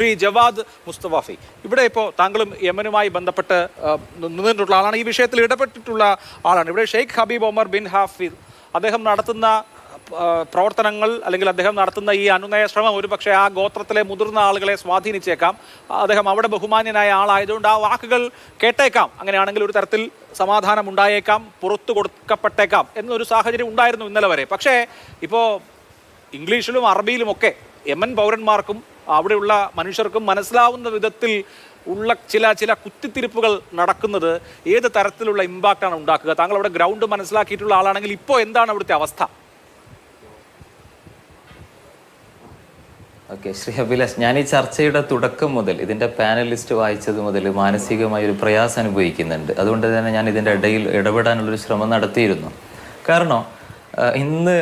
Shri Javad മുസ്തഫാഫി ഇവിടെ ഇപ്പോൾ താങ്കളും യമനുമായി ബന്ധപ്പെട്ട് നിന്നിട്ടുള്ള ആളാണ്. ഈ വിഷയത്തിൽ ഇടപെട്ടിട്ടുള്ള ആളാണ്. ഇവിടെ Sheikh Habib Omar bin Hafiz. അദ്ദേഹം നടത്തുന്ന പ്രവർത്തനങ്ങൾ അല്ലെങ്കിൽ അദ്ദേഹം നടത്തുന്ന ഈ അനുനയ ശ്രമം ഒരു പക്ഷേ ആ ഗോത്രത്തിലെ മുതിർന്ന ആളുകളെ സ്വാധീനിച്ചേക്കാം. അദ്ദേഹം അവിടെ ബഹുമാന്യനായ ആളായതുകൊണ്ട് ആ വാക്കുകൾ കേട്ടേക്കാം. അങ്ങനെയാണെങ്കിൽ ഒരു തരത്തിൽ സമാധാനം ഉണ്ടായേക്കാം പുറത്തു കൊടുക്കപ്പെട്ടേക്കാം എന്നൊരു സാഹചര്യം ഉണ്ടായിരുന്നു ഇന്നലെ വരെ. പക്ഷേ ഇപ്പോൾ ഇംഗ്ലീഷിലും അറബിയിലുമൊക്കെ യമൻ പൗരന്മാർക്കും അവിടെയുള്ള മനുഷ്യർക്കും മനസ്സിലാവുന്ന വിധത്തിൽ ഉള്ള ചില ചില കുത്തിത്തിരിപ്പുകൾ നടക്കുന്നത് ഏത് തരത്തിലുള്ള ഇമ്പാക്റ്റാണ് ഉണ്ടാക്കുക? താങ്കൾ അവിടെ ഗ്രൗണ്ട് മനസ്സിലാക്കിയിട്ടുള്ള ആളാണെങ്കിൽ ഇപ്പോൾ എന്താണ് അവിടുത്തെ അവസ്ഥ? ഓക്കെ ശ്രീ അഭിലാഷ് ഞാൻ ഈ ചർച്ചയുടെ തുടക്കം മുതൽ ഇതിന്റെ പാനലിസ്റ്റ് വായിച്ചത് മുതൽ മാനസികമായ ഒരു പ്രയാസം അനുഭവിക്കുന്നുണ്ട്. അതുകൊണ്ട് തന്നെ ഞാൻ ഇതിന്റെ ഇടയിൽ ഇടപെടാനുള്ളൊരു ശ്രമം നടത്തിയിരുന്നു. കാരണം ഇന്ന്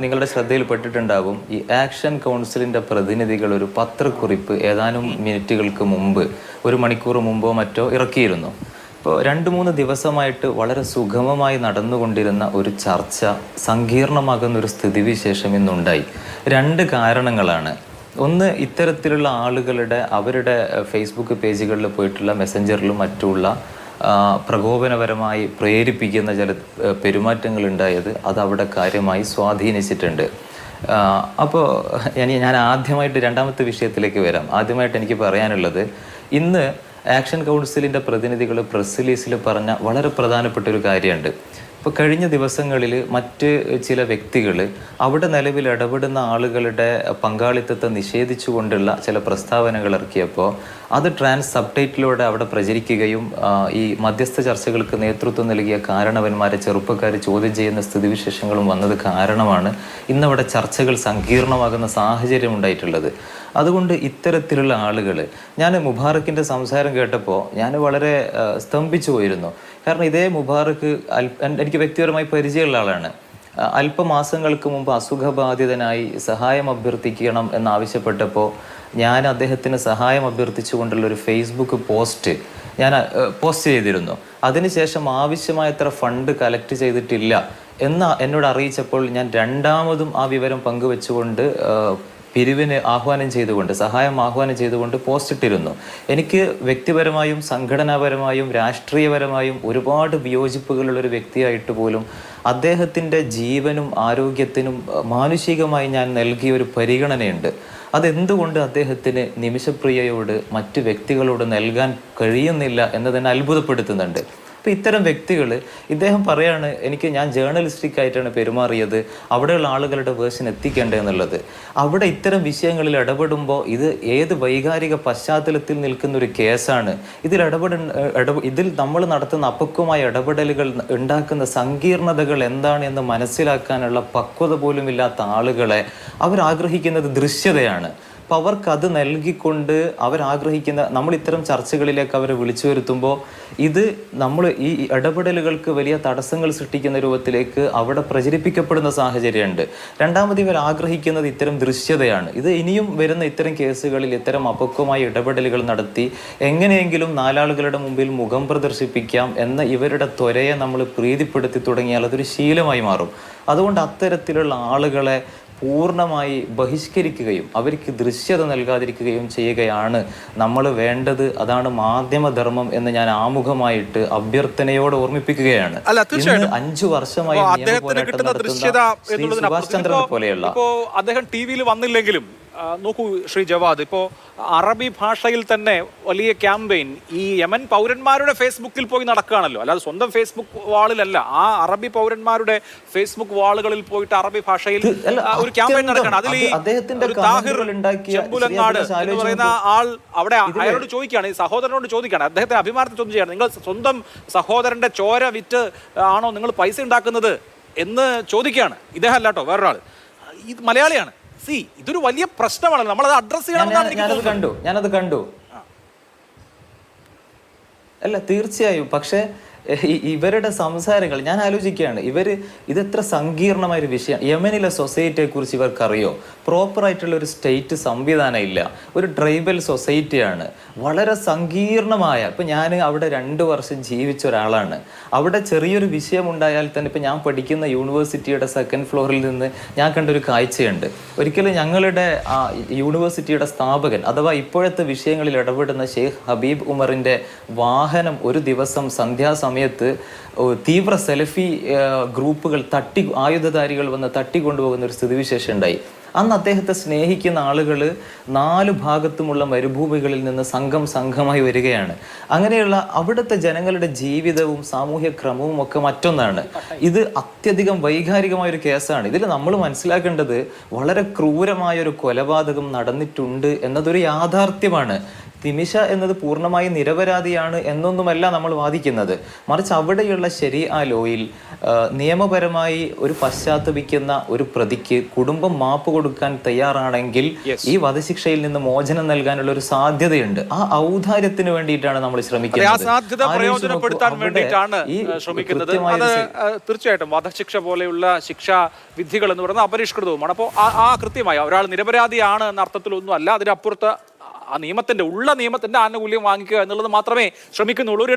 നിങ്ങളുടെ ശ്രദ്ധയിൽപ്പെട്ടിട്ടുണ്ടാകും ഈ ആക്ഷൻ കൗൺസിലിന്റെ പ്രതിനിധികൾ ഒരു പത്രക്കുറിപ്പ് ഏതാനും മിനിറ്റുകൾക്ക് മുമ്പ് ഒരു മണിക്കൂർ മുമ്പോ മറ്റോ ഇറക്കിയിരുന്നു. ഇപ്പോൾ രണ്ട് മൂന്ന് ദിവസമായിട്ട് വളരെ സുഗമമായി നടന്നുകൊണ്ടിരുന്ന ഒരു ചർച്ച സങ്കീർണമാകുന്ന ഒരു സ്ഥിതിവിശേഷം ഇന്നുണ്ടായി. രണ്ട് കാരണങ്ങളാണ്. ഒന്ന് ഇത്തരത്തിലുള്ള ആളുകളുടെ അവരുടെ ഫേസ്ബുക്ക് പേജുകളിൽ പോയിട്ടുള്ള മെസ്സഞ്ചറിലും മറ്റുള്ള ആ, പ്രകോപനപരമായി പ്രേരിപ്പിക്കുന്ന ചില പെരുമാറ്റങ്ങൾ ഉണ്ടായത് അത് അവിടെ കാര്യമായി സ്വാധീനിച്ചിട്ടുണ്ട്. അപ്പോൾ ഞാൻ ഞാൻ ആദ്യമായിട്ട് രണ്ടാമത്തെ വിഷയത്തിലേക്ക് വരാം. ആദ്യമായിട്ട് എനിക്ക് പറയാനുള്ളത് ഇന്ന് ആക്ഷൻ കൗൺസിലിന്റെ പ്രതിനിധികൾ പ്രസ് റിലീസിൽ പറഞ്ഞ വളരെ പ്രധാനപ്പെട്ട ഒരു കാര്യമുണ്ട്. ഇപ്പോൾ കഴിഞ്ഞ ദിവസങ്ങളിൽ മറ്റ് ചില വ്യക്തികൾ അവിടെ നിലവിൽ ഇടപെടുന്ന ആളുകളുടെ പങ്കാളിത്തത്തെ നിഷേധിച്ചുകൊണ്ടുള്ള ചില പ്രസ്താവനകൾ ഇറക്കിയപ്പോൾ അത് ട്രാൻസ് സബ്ടൈറ്റിലൂടെ അവിടെ പ്രചരിക്കുകയും ഈ മധ്യസ്ഥ ചർച്ചകൾക്ക് നേതൃത്വം നൽകിയ കാരണവന്മാരെ ചെറുപ്പക്കാർ ചോദ്യം ചെയ്യുന്ന സ്ഥിതിവിശേഷങ്ങളും വന്നത് കാരണമാണ് ഇന്നവിടെ ചർച്ചകൾ സങ്കീർണമാകുന്ന സാഹചര്യം ഉണ്ടായിട്ടുള്ളത്. അതുകൊണ്ട് ഇത്തരത്തിലുള്ള ആളുകൾ ഞാൻ മുബാറക്കിന്റെ സംസാരം കേട്ടപ്പോൾ ഞാൻ വളരെ സ്തംഭിച്ചു പോയിരുന്നു. കാരണം ഇതേ മുബാറക്ക് എനിക്ക് വ്യക്തിപരമായി പരിചയമുള്ള ആളാണ്. അല്പമാസങ്ങൾക്ക് മുമ്പ് അസുഖബാധിതനായി സഹായം അഭ്യർത്ഥിക്കണം എന്നാവശ്യപ്പെട്ടപ്പോൾ ഞാൻ അദ്ദേഹത്തിന് സഹായം അഭ്യർത്ഥിച്ചുകൊണ്ടുള്ള ഒരു ഫേസ്ബുക്ക് പോസ്റ്റ് ഞാൻ പോസ്റ്റ് ചെയ്തിരുന്നു. അതിനുശേഷം ആവശ്യമായത്ര ഫണ്ട് കളക്ട് ചെയ്തിട്ടില്ല എന്ന എന്നോട് അറിയിച്ചപ്പോൾ ഞാൻ രണ്ടാമതും ആ വിവരം പങ്കുവെച്ചുകൊണ്ട് പിരിവിന് ആഹ്വാനം ചെയ്തുകൊണ്ട് സഹായം ആഹ്വാനം ചെയ്തുകൊണ്ട് പോസ്റ്റ് ഇട്ടിരുന്നു. എനിക്ക് വ്യക്തിപരമായും സംഘടനാപരമായും രാഷ്ട്രീയപരമായും ഒരുപാട് വിയോജിപ്പുകളുള്ളൊരു വ്യക്തിയായിട്ട് പോലും അദ്ദേഹത്തിന്റെ ജീവനും ആരോഗ്യത്തിനും മാനുഷികമായി ഞാൻ നൽകിയ ഒരു പരിഗണനയുണ്ട്. അതെന്തുകൊണ്ട് അദ്ദേഹത്തിന് നിമിഷപ്രിയയോട് മറ്റു വ്യക്തികളോട് നൽകാൻ കഴിയുന്നില്ല എന്നതിനെ അത്ഭുതപ്പെടുത്തുന്നുണ്ട്. അപ്പോൾ ഇത്തരം വ്യക്തികൾ ഇദ്ദേഹം പറയാണ് എനിക്ക് ഞാൻ ജേർണലിസ്റ്റിക് ആയിട്ടാണ് പെരുമാറിയത്. അവിടെയുള്ള ആളുകളുടെ വേർഷൻ എത്തിക്കേണ്ടതെന്നുള്ളത് അവിടെ ഇത്തരം വിഷയങ്ങളിൽ ഇടപെടുമ്പോൾ ഇത് ഏത് വൈകാരിക പശ്ചാത്തലത്തിൽ നിൽക്കുന്ന ഒരു കേസാണ്. ഇതിൽ ഇടപെട ഇടപെ ഇതിൽ നമ്മൾ നടത്തുന്ന അപക്വമായ ഇടപെടലുകൾ ഉണ്ടാക്കുന്ന സങ്കീർണതകൾ എന്താണ് എന്ന് മനസ്സിലാക്കാനുള്ള പക്വത പോലും ഇല്ലാത്ത ആളുകളെ അവരാഗ്രഹിക്കുന്നത് ദൃശ്യതയാണ്. അപ്പോൾ അവർക്ക് അത് നൽകിക്കൊണ്ട് അവരാഗ്രഹിക്കുന്ന നമ്മൾ ഇത്തരം ചർച്ചകളിലേക്ക് അവരെ വിളിച്ചു വരുത്തുമ്പോൾ ഇത് നമ്മൾ ഈ ഇടപെടലുകൾക്ക് വലിയ തടസ്സങ്ങൾ സൃഷ്ടിക്കുന്ന രൂപത്തിലേക്ക് അവിടെ പ്രചരിപ്പിക്കപ്പെടുന്ന സാഹചര്യമുണ്ട്. രണ്ടാമത് ഇവർ ആഗ്രഹിക്കുന്നത് ഇത്തരം ദൃശ്യതയാണ്. ഇത് ഇനിയും വരുന്ന ഇത്തരം കേസുകളിൽ ഇത്തരം അപക്വമായ ഇടപെടലുകൾ നടത്തി എങ്ങനെയെങ്കിലും നാലാളുകളുടെ മുമ്പിൽ മുഖം പ്രദർശിപ്പിക്കാം എന്ന ഇവരുടെ ത്വരയെ നമ്മൾ പ്രീതിപ്പെടുത്തി തുടങ്ങിയാൽ അതൊരു ശീലമായി മാറും. അതുകൊണ്ട് അത്തരത്തിലുള്ള ആളുകളെ പൂർണമായി ബഹിഷ്കരിക്കുകയും അവർക്ക് ദൃശ്യത നൽകാതിരിക്കുകയും ചെയ്യുകയാണ് നമ്മൾ വേണ്ടത്. അതാണ് മാധ്യമധർമ്മം എന്ന് ഞാൻ ആമുഖമായിട്ട് അഭ്യർത്ഥനയോട് ഓർമ്മിപ്പിക്കുകയാണ്. ഇന്ന് അഞ്ചു വർഷമായി അപ്പോ നിയമ പോരാട്ടം ദൃശ്യത നടത്തുന്ന ശ്രീ സുഭാഷ് ചന്ദ്രനെ പോലെയുള്ള അദ്ദേഹം ടി വിയിൽ വന്നില്ലെങ്കിലും നോക്കൂ ശ്രീ ജവാദ്. ഇപ്പോൾ അറബി ഭാഷയിൽ തന്നെ വലിയ ക്യാമ്പയിൻ. ഈ യമൻ പൗരന്മാരുടെ ഫേസ്ബുക്കിൽ പോയി നടക്കുകയാണല്ലോ. അല്ലാതെ സ്വന്തം ഫേസ്ബുക്ക് വാളിലല്ല. ആ അറബി പൗരന്മാരുടെ ഫേസ്ബുക്ക് വാളുകളിൽ പോയിട്ട് അറബി ഭാഷയിൽ ഒരു ക്യാമ്പയിൻ നടക്കണം നടക്കുകയാണ്. അതിൽ ഈ താഹിർ ചെമ്പുലങ്ങാട് എന്ന് പറയുന്ന ആൾ അവിടെ അയാളോട് ചോദിക്കുകയാണ് ഈ സഹോദരനോട് ചോദിക്കുകയാണ്. അദ്ദേഹത്തെ അഭിമാനത്തെ ചോദ്യം ചെയ്യാണ് നിങ്ങൾ സ്വന്തം സഹോദരന്റെ ചോര വിറ്റ് ആണോ നിങ്ങൾ പൈസ ഉണ്ടാക്കുന്നത്? എന്ന് ചോദിക്കുകയാണ്. ഇദ്ദേഹം അല്ലാട്ടോ വേറൊരാൾ. ഇത് മലയാളിയാണ്. സി ഇതൊരു വലിയ പ്രശ്നമാണ് നമ്മൾ അത് അഡ്രസ് ചെയ്യണം ഞാനത് കണ്ടു. ഞാനത് കണ്ടു. അല്ല തീർച്ചയായും. പക്ഷേ ഇവരുടെ സംസാരങ്ങൾ ഞാൻ ആലോചിക്കുകയാണ്. ഇവർ ഇതെത്ര സങ്കീർണമായ ഒരു വിഷയമാണ് യമനിലെ സൊസൈറ്റിയെ കുറിച്ച് ഇവർക്കറിയോ? പ്രോപ്പറായിട്ടുള്ള ഒരു സ്റ്റേറ്റ് സംവിധാനം ഇല്ല. ഒരു ട്രൈബൽ സൊസൈറ്റിയാണ് വളരെ സങ്കീർണമായ ഇപ്പം ഞാൻ അവിടെ രണ്ട് വർഷം ജീവിച്ച ഒരാളാണ്. അവിടെ ചെറിയൊരു വിഷയം ഉണ്ടായാൽ തന്നെ ഇപ്പം ഞാൻ പഠിക്കുന്ന യൂണിവേഴ്സിറ്റിയുടെ സെക്കൻഡ് ഫ്ലോറിൽ നിന്ന് ഞാൻ കണ്ടൊരു കാഴ്ചയുണ്ട്. ഒരിക്കലും ഞങ്ങളുടെ യൂണിവേഴ്സിറ്റിയുടെ സ്ഥാപകൻ അഥവാ ഇപ്പോഴത്തെ വിഷയങ്ങളിൽ ഇടപെടുന്ന ഷെയ്ഖ് ഹബീബ് ഉമറിന്റെ വാഹനം ഒരു ദിവസം സന്ധ്യാസമയത്ത് ഓ, തീവ്ര സെൽഫി ഗ്രൂപ്പുകൾ തട്ടി ആയുധധാരികൾ വന്ന് തട്ടിക്കൊണ്ടുപോകുന്ന ഒരു സ്ഥിതിവിശേഷം ഉണ്ടായി. അന്ന് അദ്ദേഹത്തെ സ്നേഹിക്കുന്ന ആളുകൾ നാല് ഭാഗത്തുമുള്ള മരുഭൂമികളിൽ നിന്ന് സംഘം സംഘമായി വരികയാണ്. അങ്ങനെയുള്ള അവിടുത്തെ ജനങ്ങളുടെ ജീവിതവും സാമൂഹ്യ ക്രമവും ഒക്കെ മറ്റൊന്നാണ്. ഇത് അത്യധികം വൈകാരികമായ ഒരു കേസാണ്. ഇതിൽ നമ്മൾ മനസ്സിലാക്കേണ്ടത് വളരെ ക്രൂരമായ ഒരു കൊലപാതകം നടന്നിട്ടുണ്ട് എന്നതൊരു യാഥാർത്ഥ്യമാണ്. തിമിഷ എന്നത് പൂർണമായി നിരപരാധിയാണ് എന്നൊന്നുമല്ല നമ്മൾ വാദിക്കുന്നത്. മറിച്ച് അവിടെയുള്ള ശരി ആ ലോയിൽ നിയമപരമായി ഒരു പശ്ചാത്തപിക്കുന്ന ഒരു പ്രതിക്ക് കുടുംബം മാപ്പ് കൊടുക്കാൻ തയ്യാറാണെങ്കിൽ ഈ വധശിക്ഷയിൽ നിന്ന് മോചനം നൽകാനുള്ള ഒരു സാധ്യതയുണ്ട്. ആ ഔദാര്യത്തിന് വേണ്ടിയിട്ടാണ് നമ്മൾ ശ്രമിക്കുന്നത് സാധ്യത പ്രയോജനപ്പെടുത്താൻ നോക്കൂ, വേണ്ടിയിട്ടാണ് ശ്രമിക്കുന്നത്. അത് ഒരു തീർച്ചയായിട്ടും വധശിക്ഷ പോലെയുള്ള ശിക്ഷാ വിധികൾ എന്ന് പറയുന്നത് അപരിഷ്കൃതവുമാണ്. അപ്പോൾ ആ കൃത്യമായി ഒരാൾ നിരപരാധിയാണ് എന്ന അർത്ഥത്തിലൊന്നും അല്ല അതിനപ്പുറത്ത് ആ നിയമത്തിന്റെ ഉള്ള നിയമത്തിന്റെ ആനുകൂല്യം വാങ്ങിക്കുക എന്നുള്ളത് മാത്രമേ ശ്രമിക്കുന്നുള്ളൂ. ഒരു